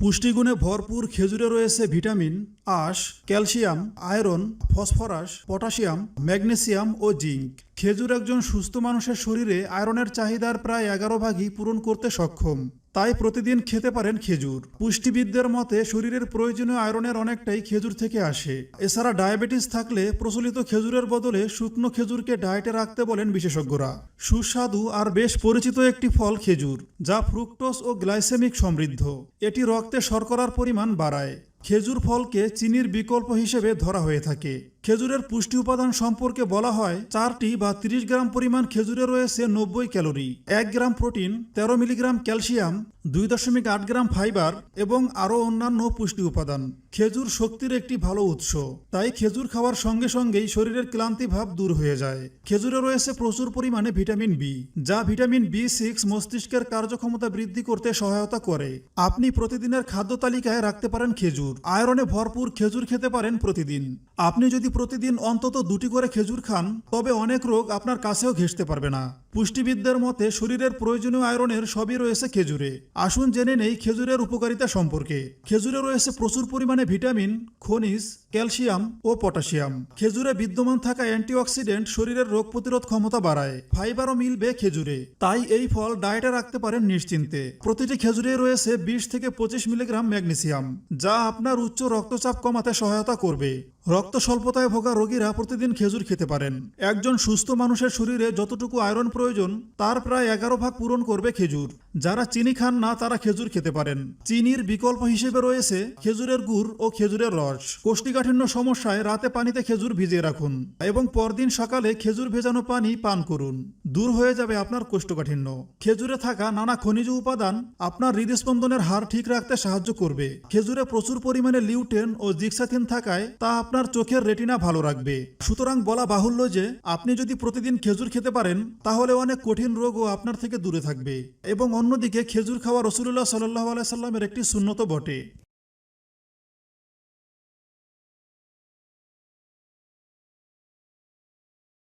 পুষ্টিগুণে ভরপুর খেজুরে রয়েছে ভিটামিন আশ calcium iron phosphorus potassium magnesium ও জিঙ্ক। খেজুর একজন সুস্থ মানুষের শরীরে আয়রনের চাহিদার প্রায় এগারো ভাগই পূরণ করতে সক্ষম। তাই প্রতিদিন খেতে পারেন খেজুর। পুষ্টিবিদদের মতে, শরীরের প্রয়োজনীয় আয়রনের অনেকটাই খেজুর থেকে আসে। এছাড়া ডায়াবেটিস থাকলে প্রচলিত খেজুরের বদলে শুকনো খেজুরকে ডায়েটে রাখতে বলেন বিশেষজ্ঞরা। সুস্বাদু আর বেশ পরিচিত একটি ফল খেজুর, যা ফ্রুক্টোজ ও গ্লাইসেমিক সমৃদ্ধ। এটি রক্তে শর্করার পরিমাণ বাড়ায়। খেজুর ফলকে চিনির বিকল্প হিসেবে ধরা হয়ে থাকে। খেজুরের পুষ্টি উপাদান সম্পর্কে বলা হয়, চারটি বা তিরিশ গ্রাম পরিমাণ খেজুরে রয়েছে নব্বই ক্যালোরি, এক গ্রাম প্রোটিন, তেরো মিলিগ্রাম ক্যালসিয়াম, দুই দশমিক আট গ্রাম ফাইবার এবং আরও অন্যান্য পুষ্টি উপাদান। খেজুর শক্তির একটি ভালো উৎস, তাই খেজুর খাওয়ার সঙ্গে সঙ্গেই শরীরের ক্লান্তি ভাব দূর হয়ে যায়। খেজুরে রয়েছে প্রচুর পরিমাণে ভিটামিন বি, যা ভিটামিন বি সিক্স মস্তিষ্কের কার্যক্ষমতা বৃদ্ধি করতে সহায়তা করে। আপনি প্রতিদিনের খাদ্য তালিকায় রাখতে পারেন খেজুর। আয়রনে ভরপুর খেজুর খেতে পারেন প্রতিদিন। আপনি যদি প্রতিদিন অন্তত দুটি করে খেজুর খান তবে অনেক রোগ আপনার কাছেও ঘেঁষতে পারবে না। পুষ্টিবিদদের মতে, শরীরের প্রয়োজনীয় আয়রনের সবই রয়েছে খেজুরে। আসুন জেনে নেই খেজুরের উপকারিতা সম্পর্কে। খেজুরে রয়েছে প্রচুর পরিমাণে ভিটামিন, খনিজ, ক্যালসিয়াম ও পটাশিয়াম। খেজুরে বিদ্যমান থাকা অ্যান্টিঅক্সিডেন্ট শরীরের রোগ প্রতিরোধ ক্ষমতা বাড়ায়। ফাইবারও মিলবে খেজুরে। তাই এই ফল ডায়েটে রাখতে পারেন নিশ্চিন্তে। প্রতিটি খেজুরে রয়েছে বিশ থেকে পঁচিশ মিলিগ্রাম ম্যাগনেসিয়াম, যা আপনার উচ্চ রক্তচাপ কমাতে সহায়তা করবে। রক্ত স্বল্পতায় ভোগা রোগীরা প্রতিদিন খেজুর খেতে পারেন। একজন সুস্থ মানুষের শরীরে যতটুকু আয়রন প্রয়োজন, তার প্রায় এগারো ভাগ পূরণ করবে খেজুর। যারা চিনি খান না, তারা খেজুর খেতে পারেন। চিনির বিকল্প হিসেবে রয়েছে খেজুরের গুড় ও খেজুরের রস। কোষ্ঠীকাঠিন্য সমস্যায় রাতে পানিতে খেজুর ভিজিয়ে রাখুন এবং পরদিন সকালে খেজুর ভেজানো পানি পান করুন। দূর হয়ে যাবে আপনার কোষ্ঠকাঠিন্য। খেজুরে থাকা নানা খনিজ উপাদান আপনার হৃদস্পন্দনের হার ঠিক রাখতে সাহায্য করবে। খেজুরে প্রচুর পরিমাণে লিউটেন ও জিক্সাথিন থাকায় তা আপনার চোখের রেটিনা ভালো রাখবে। সুতরাং বলা বাহুল্য যে, আপনি যদি প্রতিদিন খেজুর খেতে পারেন, তাহলে অনেক কঠিন রোগও আপনার থেকে দূরে থাকবে। এবং অন্যদিকে খেজুর খাওয়া রসুল্লাহ সাল্লাহ আলাইসাল্লামের একটি সুন্নত বটে।